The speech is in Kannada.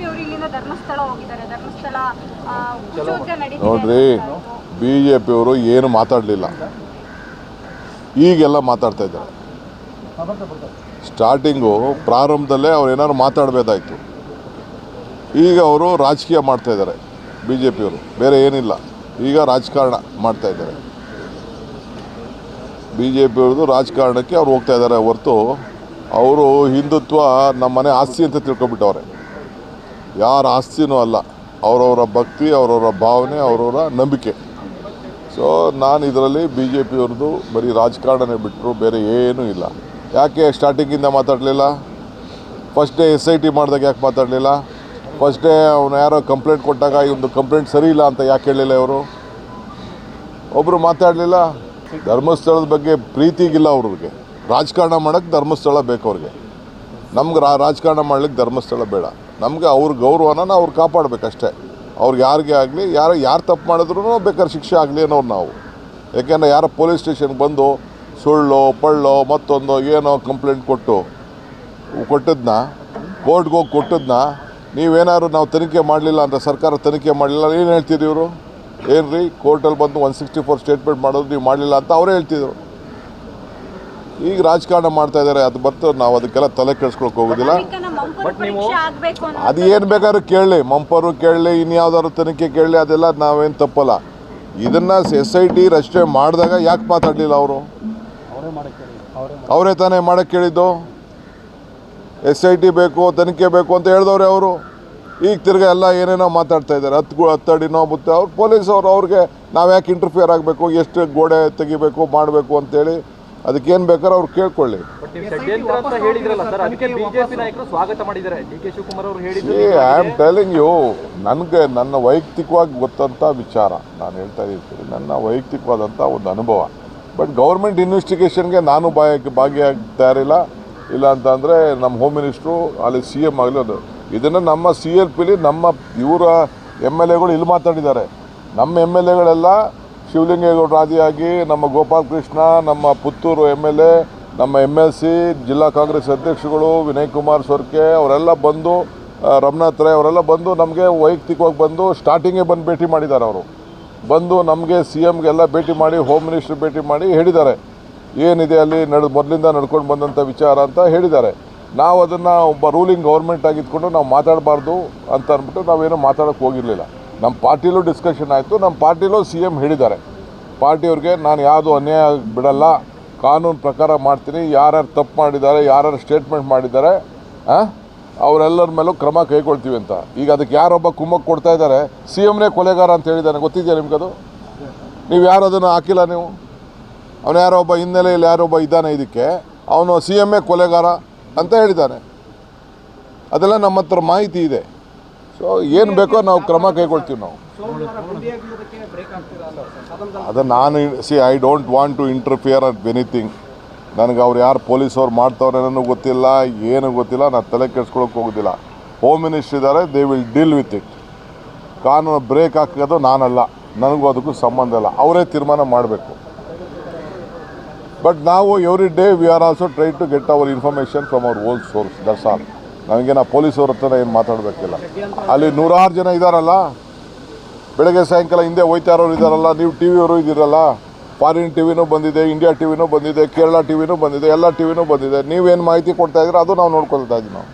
ಬಿಜೆಪಿ ಅವರು ಇಲ್ಲಿಂದ ಧರ್ಮಸ್ಥಳ ಹೋಗಿದ್ದಾರೆ. ಧರ್ಮಸ್ಥಳ ಆ, ಉಚ್ಚೋದ್ಯ ನಡೀತಿದೆ. ನೋಡ್ರಿ. ಬಿ ಜೆ ಪಿಯವರು ಏನು ಮಾತಾಡಲಿಲ್ಲ. ಈಗೆಲ್ಲ ಮಾತಾಡ್ತಾ ಇದ್ದಾರೆ. ಸ್ಟಾರ್ಟಿಂಗು ಪ್ರಾರಂಭದಲ್ಲೇ ಅವ್ರು ಏನಾದ್ರು ಮಾತಾಡಬೇಕಾಯ್ತು. ಈಗ ಅವರು ರಾಜಕೀಯ ಮಾಡ್ತಾ ಇದ್ದಾರೆ ಬಿ ಜೆ ಪಿಯವರು ಬೇರೆ ಏನಿಲ್ಲ. ಈಗ ರಾಜಕಾರಣ ಮಾಡ್ತಾ ಇದ್ದಾರೆ. ಬಿ ಜೆ ಪಿಯವ್ರದ್ದು ರಾಜಕಾರಣಕ್ಕೆ ಅವ್ರು ಹೋಗ್ತಾ ಇದ್ದಾರೆ ಹೊರತು. ಅವರು ಹಿಂದುತ್ವ ನಮ್ಮ ಮನೆ ಆಸ್ತಿ ಅಂತ ತಿಳ್ಕೊಬಿಟ್ಟವ್ರೆ ಯಾರ ಆಸ್ತಿನೂ ಅಲ್ಲ, ಅವರವರ ಭಕ್ತಿ, ಅವರವರ ಭಾವನೆ, ಅವರವರ ನಂಬಿಕೆ. ಸೊ ನಾನು ಇದರಲ್ಲಿ ಬಿ ಜೆ ಪಿಯವ್ರದ್ದು ಬರೀ ರಾಜಕಾರಣನೇ ಬಿಟ್ಟರು ಬೇರೆ ಏನೂ ಇಲ್ಲ. ಯಾಕೆ ಸ್ಟಾರ್ಟಿಂಗಿಂದ ಮಾತಾಡಲಿಲ್ಲ? First day S I T ಮಾಡಿದಾಗ ಯಾಕೆ ಮಾತಾಡಲಿಲ್ಲ? ಫಸ್ಟ್ ಡೇ ಅವನು ಯಾರೋ ಕಂಪ್ಲೇಂಟ್ ಕೊಟ್ಟಾಗ ಈ ಒಂದು ಕಂಪ್ಲೇಂಟ್ ಸರಿ ಇಲ್ಲ ಅಂತ ಯಾಕೆ ಹೇಳಲಿಲ್ಲ ಇವರು? ಒಬ್ಬರು ಮಾತಾಡಲಿಲ್ಲ. ಧರ್ಮಸ್ಥಳದ ಬಗ್ಗೆ ಪ್ರೀತಿಗಿಲ್ಲ ಅವ್ರಿಗೆ. ರಾಜಕಾರಣ ಮಾಡೋಕ್ಕೆ ಧರ್ಮಸ್ಥಳ ಬೇಕು ಅವ್ರಿಗೆ. ನಮ್ಗೆ ರಾಜಕಾರಣ ಮಾಡ್ಲಿಕ್ಕೆ ಧರ್ಮಸ್ಥಳ ಬೇಡ. ನಮಗೆ ಅವ್ರ ಗೌರವನ ಅವ್ರು ಕಾಪಾಡಬೇಕಷ್ಟೇ. ಅವ್ರಿಗೆ ಯಾರಿಗೆ ಆಗಲಿ, ಯಾರು ಯಾರು ತಪ್ಪು ಮಾಡಿದ್ರು ಬೇಕಾದ್ರೆ ಶಿಕ್ಷೆ ಆಗಲಿ ಅನ್ನೋರು ನಾವು. ಯಾಕೆಂದರೆ ಯಾರೋ ಪೊಲೀಸ್ ಸ್ಟೇಷನ್ಗೆ ಬಂದು ಸುಳ್ಳು, ಪಳ್ಳು, ಮತ್ತೊಂದು ಏನೋ ಕಂಪ್ಲೇಂಟ್ ಕೊಟ್ಟು ಕೊಟ್ಟದನ್ನ ಕೋರ್ಟ್ಗೆ ಹೋಗಿ ಕೊಟ್ಟದನ್ನ ನೀವೇನಾದ್ರು ನಾವು ತನಿಖೆ ಮಾಡಲಿಲ್ಲ ಅಂತ ಸರ್ಕಾರ ತನಿಖೆ ಮಾಡಲಿಲ್ಲ ಏನು ಹೇಳ್ತಿದ್ರು ಇವರು? ಏನು ರೀ ಕೋರ್ಟಲ್ಲಿ ಬಂದು ಒನ್ ಸಿಕ್ಸ್ಟಿ ಫೋರ್ ಸ್ಟೇಟ್ಮೆಂಟ್ ಮಾಡೋದು ನೀವು ಮಾಡಲಿಲ್ಲ ಅಂತ ಅವರೇ ಹೇಳ್ತಿದ್ರು. ಈಗ ರಾಜಕಾರಣ ಮಾಡ್ತಾ ಇದ್ದಾರೆ ಅದು ಬರ್ತು, ನಾವು ಅದಕ್ಕೆಲ್ಲ ತಲೆ ಕೆಡಿಸ್ಕೊಳಕ್ಕೆ ಹೋಗೋದಿಲ್ಲ. ಅಮೆರಿಕನ ನೀವು ಅದು ಏನು ಬೇಕಾದ್ರೂ ಕೇಳಲಿ ಮಂಪರು ಕೇಳಲಿ ಇನ್ಯಾವ್ದಾದ್ರು ತನಿಖೆ ಕೇಳಲಿ ಅದೆಲ್ಲ ನಾವೇನು ತಪ್ಪಲ್ಲ. ಇದನ್ನು ಎಸ್ ಐ ಟಿ ರಚನೆ ಮಾಡಿದಾಗ ಯಾಕೆ ಮಾತಾಡ್ಲಿಲ್ಲ ಅವರು? ಅವರೇ ತಾನೇ ಮಾಡೋಕ್ಕೆ ಕೇಳಿದ್ದು. ಎಸ್ ಐ ಟಿ ಬೇಕು ತನಿಖೆ ಬೇಕು ಅಂತ ಹೇಳಿದವ್ರೆ ಅವರು. ಈಗ ತಿರ್ಗ ಎಲ್ಲ ಏನೇನೋ ಮಾತಾಡ್ತಾ ಇದ್ದಾರೆ. ಹತ್ತು ಹತ್ತಡಿ ಅಡಿನೋ ಮುತ್ತೆ ಅವ್ರು ಪೊಲೀಸ್ ಅವರು ಅವ್ರಿಗೆ ನಾವು ಯಾಕೆ ಇಂಟರ್ಫಿಯರ್ ಆಗಬೇಕು? ಎಷ್ಟು ಗೋಡೆ ತೆಗಿಬೇಕು ಮಾಡಬೇಕು ಅಂತೇಳಿ. ಅದಕ್ಕೇನು ಬೇಕಾದ್ರೆ ಅವ್ರು ಕೇಳ್ಕೊಳ್ಳಿ. ಬಟ್ ನೀವು ಷಡ್ಯಂತ್ರ ಅಂತ ಹೇಳಿದ್ರಲ್ಲ ಸರ್ ಅದಕ್ಕೆ ಬಿಜೆಪಿ ನಾಯಕರು ಸ್ವಾಗತ ಮಾಡಿದ್ದಾರೆ. ಡಿ ಕೆ ಶಿವಕುಮಾರ್ ಅವರು ಹೇಳಿದ್ರು ಏ ಐ ಆಮ್ ಟೆಲಿಂಗ್ ಯು ನನಗೆ ನನ್ನ ವೈಯಕ್ತಿಕವಾಗಿ ಗೊತ್ತಂಥ ವಿಚಾರ. ನಾನು ಹೇಳ್ತಾ ಇರ್ತೀನಿ ನನ್ನ ವೈಯಕ್ತಿಕವಾದಂಥ ಒಂದು ಅನುಭವ. ಬಟ್ ಗೌರ್ಮೆಂಟ್ ಇನ್ವೆಸ್ಟಿಗೇಷನ್ಗೆ ನಾನು ಭಾಗ ಭಾಗಿಯಾಗ್ತಾ ಇರಲಿಲ್ಲ ಇಲ್ಲ ಅಂತಂದರೆ ನಮ್ಮ ಹೋಮ್ ಮಿನಿಸ್ಟ್ರು ಅಲ್ಲಿ ಸಿ ಎಂ ಆಗಲಿ ಅದು ಇದನ್ನು ನಮ್ಮ ಸಿ ಎಲ್ ಪಿಲಿ ನಮ್ಮ ಇವರ ಎಂ ಎಲ್ ಎಗಳು ಇಲ್ಲಿ ಮಾತಾಡಿದ್ದಾರೆ. ನಮ್ಮ ಎಂ ಎಲ್ ಎಗಳೆಲ್ಲ ಶಿವಲಿಂಗೇಗೌಡರು ಆದಿಯಾಗಿ ನಮ್ಮ ಗೋಪಾಲ್ ಕೃಷ್ಣ ನಮ್ಮ ಪುತ್ತೂರು ಎಂ ಎಲ್ ಎ ನಮ್ಮ ಎಂ ಎಲ್ ಸಿ ಜಿಲ್ಲಾ ಕಾಂಗ್ರೆಸ್ ಅಧ್ಯಕ್ಷಗಳು, ವಿನಯ್ ಕುಮಾರ್ ಸೊರ್ಕೆ, ಅವರೆಲ್ಲ ಬಂದು ರಮನಾಥ್ ರೈ ಅವರೆಲ್ಲ ಬಂದು ನಮಗೆ ವೈಯಕ್ತಿಕವಾಗಿ ಬಂದು ಸ್ಟಾರ್ಟಿಂಗೇ ಬಂದು ಭೇಟಿ ಮಾಡಿದ್ದಾರೆ ಅವರು. ಬಂದು ನಮಗೆ ಸಿ ಎಮ್ಗೆಲ್ಲ ಭೇಟಿ ಮಾಡಿ ಹೋಮ್ ಮಿನಿಸ್ಟರ್ ಭೇಟಿ ಮಾಡಿ ಹೇಳಿದ್ದಾರೆ. ಏನಿದೆ ಅಲ್ಲಿ ನಡ್, ಮೊದಲಿಂದ ನಡ್ಕೊಂಡು ಬಂದಂಥ ವಿಚಾರ ಅಂತ ಹೇಳಿದ್ದಾರೆ. ನಾವು ಅದನ್ನು ಒಬ್ಬ ರೂಲಿಂಗ್ ಗೌರ್ಮೆಂಟ್ ಆಗಿದ್ಕೊಂಡು ನಾವು ಮಾತಾಡಬಾರ್ದು ಅಂತ ಅಂದ್ಬಿಟ್ಟು ನಾವೇನು ಮಾತಾಡೋಕ್ಕೆ ಹೋಗಿರಲಿಲ್ಲ. ನಮ್ಮ ಪಾರ್ಟಿಲೂ ಡಿಸ್ಕಷನ್ ಆಯಿತು, ನಮ್ಮ ಪಾರ್ಟಿಲೂ ಸಿ ಎಂ ಹೇಳಿದ್ದಾರೆ. ಪಾರ್ಟಿಯವ್ರಿಗೆ ನಾನು ಯಾವುದು ಅನ್ಯಾಯ ಬಿಡಲ್ಲ ಕಾನೂನು ಪ್ರಕಾರ ಮಾಡ್ತೀನಿ, ಯಾರ್ಯಾರು ತಪ್ಪು ಮಾಡಿದ್ದಾರೆ, ಯಾರ್ಯಾರು ಸ್ಟೇಟ್ಮೆಂಟ್ ಮಾಡಿದ್ದಾರೆ? ಅವರೆಲ್ಲರ ಮೇಲೂ ಕ್ರಮ ಕೈಗೊಳ್ತೀವಿ ಅಂತ. ಈಗ ಅದಕ್ಕೆ ಯಾರೊಬ್ಬ ಕುಮ್ಮಕ್ಕೆ ಕೊಡ್ತಾ ಇದ್ದಾರೆ ಸಿ ಎಮ್ನೇ ಕೊಲೆಗಾರ ಅಂತ ಹೇಳಿದ್ದಾನೆ ಗೊತ್ತಿದೆಯಾ ನಿಮ್ಗದು ನೀವು ಯಾರು ಅದನ್ನು ಹಾಕಿಲ್ಲ ನೀವು? ಅವನು ಯಾರೋ ಒಬ್ಬ ಹಿನ್ನೆಲೆಯಲ್ಲಿ ಯಾರೊಬ್ಬ ಇದ್ದಾನೆ ಇದಕ್ಕೆ. ಅವನು ಸಿ ಎಂ ಎ ಕೊಲೆಗಾರ ಅಂತ ಹೇಳಿದ್ದಾನೆ. ಅದೆಲ್ಲ ನಮ್ಮ ಹತ್ರ ಮಾಹಿತಿ ಇದೆ. ಸೊ ಏನು ಬೇಕೋ ನಾವು ಕ್ರಮ ಕೈಗೊಳ್ತೀವಿ ನಾವು. ಅದು ನಾನು see I don't want to interfere at anything ನನಗೆ ಅವ್ರು ಯಾರು ಪೊಲೀಸವ್ರು ಮಾಡ್ತವ್ರೆ ನನಗೆ ಗೊತ್ತಿಲ್ಲ, ಏನು ಗೊತ್ತಿಲ್ಲ ನಾನು ತಲೆ ಕೆಡ್ಸ್ಕೊಳಕ್ಕೆ ಹೋಗೋದಿಲ್ಲ. ಹೋಮ್ ಮಿನಿಸ್ಟರ್ ಇದ್ದಾರೆ they will deal with it ಕಾನೂನು ಬ್ರೇಕ್ ಹಾಕೋದು ನಾನಲ್ಲ. ನನಗೂ ಅದಕ್ಕೂ ಸಂಬಂಧ ಇಲ್ಲ. ಅವರೇ ತೀರ್ಮಾನ ಮಾಡಬೇಕು. ಬಟ್ ನಾವು every day we are also try to get our information from our old source that's all ನಮಗೆ ಪೊಲೀಸ್ ಪೊಲೀಸವ್ರ ಹತ್ರ ಏನು ಮಾತಾಡಬೇಕಿಲ್ಲ. ಅಲ್ಲಿ ನೂರಾರು ಜನ ಇದ್ದಾರಲ್ಲ ಬೆಳಗ್ಗೆ ಸಾಯಂಕಾಲ ಹಿಂದೆ ಹೋಯ್ತಾ ಇರೋರು ಇದ್ದಾರಲ್ಲ ನೀವು ಟಿ ವಿಯವರು ಇದ್ದೀರಲ್ಲ? ಫಾರಿನ್ ಟಿ ವಿನೂ ಬಂದಿದೆ, ಇಂಡಿಯಾ ಟಿ ವಿನೂ ಬಂದಿದೆ, ಕೇರಳ ಟಿ ವಿನೂ ಬಂದಿದೆ, ಎಲ್ಲ ಟಿ ವಿನೂ ಬಂದಿದೆ. ನೀವೇನು ಮಾಹಿತಿ ಕೊಡ್ತಾ ಅದು ನಾವು ನೋಡ್ಕೊಳ್ತಾ ಇದ್ದೀವಿ ನಾವು.